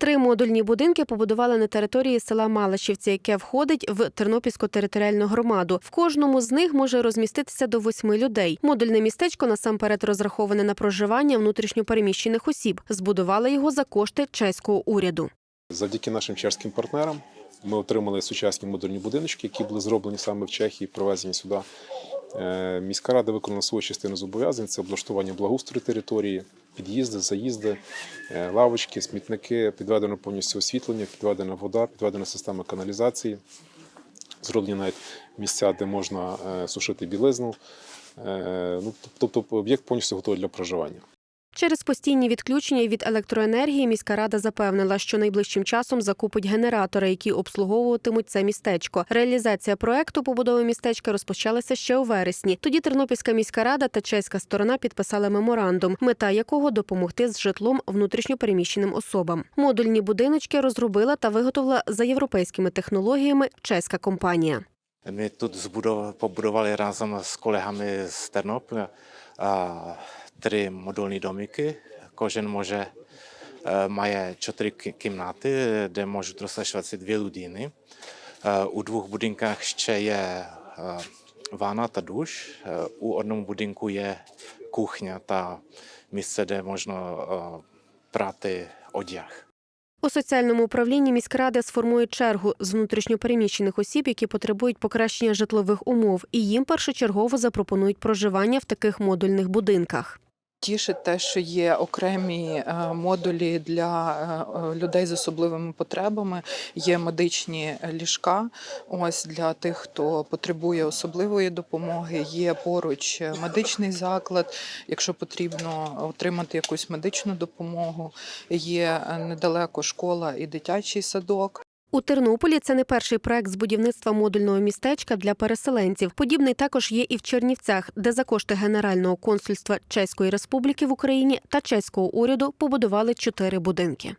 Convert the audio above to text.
Три модульні будинки побудували на території села Малашівці, яке входить в Тернопільську територіальну громаду. В кожному з них може розміститися до восьми людей. Модульне містечко насамперед розраховане на проживання внутрішньопереміщених осіб. Збудували його за кошти чеського уряду. Завдяки нашим чеським партнерам ми отримали сучасні модульні будиночки, які були зроблені саме в Чехії, привезені сюди. Е, Міська рада виконала свою частину зобов'язань. Це облаштування благоустрою території, під'їзди, заїзди, е, лавочки, смітники, підведено повністю освітлення, підведена вода, підведена система каналізації. Зроблені навіть місця, де можна е, сушити білизну. Е, Ну, тобто об'єкт повністю готовий для проживання. Через постійні відключення від електроенергії міська рада запевнила, що найближчим часом закупить генератори, які обслуговуватимуть це містечко. Реалізація проекту побудови містечка розпочалася ще у вересні. Тоді Тернопільська міська рада та чеська сторона підписали меморандум, мета якого допомогти з житлом внутрішньопереміщеним особам. Модульні будиночки розробила та виготовила за європейськими технологіями чеська компанія. Zbudov, pobudovali razem s kolegami z Ternopoля a, три модульні домики. Кожен може має чотири кі- кімнати, де можуть розташуватися дві людини. У двох будинках ще є ванна та душ. У одному будинку є кухня та місце, де можна прати одяг. У соціальному управлінні міськради сформують чергу з внутрішньопереміщених осіб, які потребують покращення житлових умов, і їм першочергово запропонують проживання в таких модульних будинках. Тішить те, що є окремі е, модулі для е, е, людей з особливими потребами, є медичні ліжка. Ось для тих, хто потребує особливої допомоги. Є поруч медичний заклад, якщо потрібно отримати якусь медичну допомогу. Є недалеко школа і дитячий садок. У Тернополі це не перший проект з будівництва модульного містечка для переселенців. Подібний також є і в Чернівцях, де за кошти Генерального консульства Чеської Республіки в Україні та чеського уряду побудували чотири будинки.